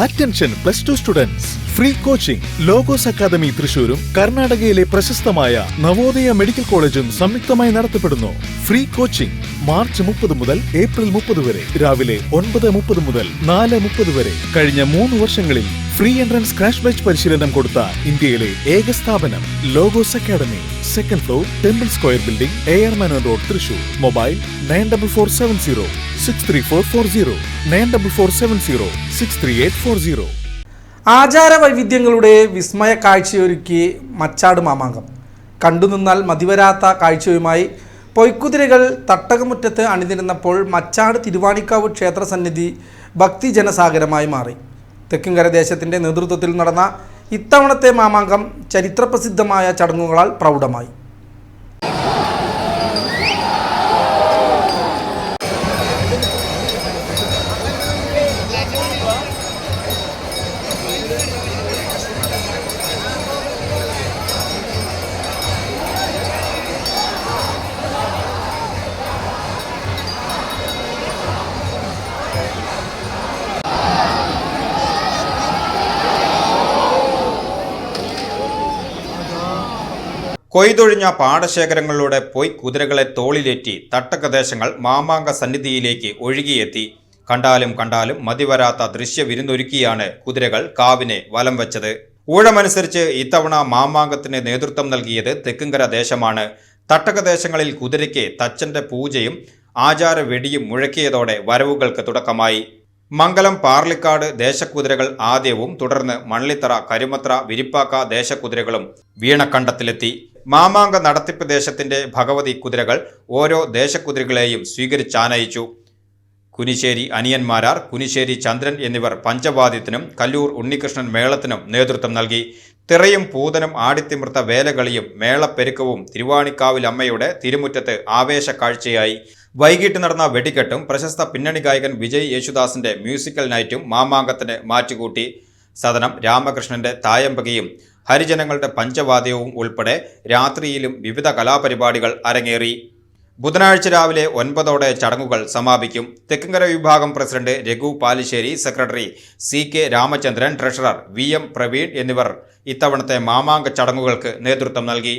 Attention plus two students free coaching logos academy തൃശൂരും കർണാടകയിലെ പ്രശസ്തമായ Navodaya medical കോളേജും സംയുക്തമായി നടത്തപ്പെടുന്നു. ഫ്രീ കോച്ചിംഗ് മാർച്ച് മുപ്പത് മുതൽ ഏപ്രിൽ മുപ്പത് വരെ രാവിലെ ഒൻപത് മുപ്പത് മുതൽ നാല് മുപ്പത് വരെ. കഴിഞ്ഞ മൂന്ന് വർഷങ്ങളിൽ ഫ്രീ എൻട്രൻസ് ക്രാഷ് ബാച്ച് പരിശീലനം കൊടുത്ത ഇന്ത്യയിലെ ഏക സ്ഥാപനം logos academy second floor temple square building A R Mano road Thrissur. Mobile nine double four seven zero six three four four zero. Nine double four seven zero six three eight four zero. ആചാര വൈവിധ്യങ്ങളുടെ വിസ്മയ കാഴ്ചയൊരുക്കി മച്ചാട് മാമാങ്കം. കണ്ടുനിന്നാൽ മതിവരാത്ത കാഴ്ചയുമായി പൊയ്ക്കുതിരകൾ തട്ടകമുറ്റത്ത് അണിനിരുന്നപ്പോൾ മച്ചാട് തിരുവാണിക്കാവ് ക്ഷേത്ര സന്നിധി ഭക്തിജനസാഗരമായി മാറി. തെക്കിൻകര ദേശത്തിന്റെ നേതൃത്വത്തിൽ നടന്ന ഇത്തവണത്തെ മാമാങ്കം ചരിത്രപ്രസിദ്ധമായ ചടങ്ങുകളാൽ പ്രൗഢമായി. കൊയ്തൊഴിഞ്ഞ പാടശേഖരങ്ങളിലൂടെ പോയി കുതിരകളെ തോളിലേറ്റി തട്ടകദേശങ്ങൾ മാമാങ്ക സന്നിധിയിലേക്ക് ഒഴുകിയെത്തി. കണ്ടാലും കണ്ടാലും മതിവരാത്ത ദൃശ്യവിരുന്നൊരുക്കിയാണ് കുതിരകൾ കാവിനെ വലം വെച്ചത്. ഊഴമനുസരിച്ച് ഇത്തവണ മാമാങ്കത്തിന് നേതൃത്വം നൽകിയത് തെക്കുംകര ദേശമാണ്. തട്ടകദേശങ്ങളിൽ കുതിരയ്ക്ക് തച്ചന്റെ പൂജയും ആചാര വെടിയും മുഴക്കിയതോടെ വരവുകൾക്ക് തുടക്കമായി. മംഗലം പാർലിക്കാട് ദേശക്കുതിരകൾ ആദ്യവും തുടർന്ന് മണ്ണിത്തറ കരുമത്ര വിരിപ്പാക്ക ദേശക്കുതിരകളും വീണക്കണ്ടത്തിലെത്തി. മാമാങ്ക നടത്തിപ്പ് ദേശത്തിന്റെ ഭഗവതി കുതിരകൾ ഓരോ ദേശക്കുതിരകളെയും സ്വീകരിച്ചാനയിച്ചു കുനിശ്ശേരി അനിയന്മാരാർ കുനിശ്ശേരി ചന്ദ്രൻ എന്നിവർ പഞ്ചവാദ്യത്തിനും കല്ലൂർ ഉണ്ണികൃഷ്ണൻ മേളത്തിനും നേതൃത്വം നൽകി. തിറയും പൂതനും ആടിത്തിമിർത്ത വേലകളിയും മേളപ്പെരുക്കവും തിരുവാണിക്കാവിൽ അമ്മയുടെ തിരുമുറ്റത്ത് ആവേശ കാഴ്ചയായി. വൈകിട്ട് നടന്ന വെടിക്കെട്ടും പ്രശസ്ത പിന്നണി ഗായകൻ വിജയ് യേശുദാസിന്റെ മ്യൂസിക്കൽ നൈറ്റും മാമാങ്കത്തിന് മാറ്റുകൂട്ടി. സദനം രാമകൃഷ്ണന്റെ തായമ്പകയും ഹരിജനങ്ങളുടെ പഞ്ചവാദ്യവും ഉൾപ്പെടെ രാത്രിയിലും വിവിധ കലാപരിപാടികൾ അരങ്ങേറി. ബുധനാഴ്ച രാവിലെ ഒൻപതോടെ ചടങ്ങുകൾ സമാപിക്കും. തെക്കുംകര വിഭാഗം president Raghu Palissery secretary C K Ramachandran treasurer V M Praveen എന്നിവർ ഇത്തവണത്തെ മാമാങ്ക ചടങ്ങുകൾക്ക് നേതൃത്വം നൽകി.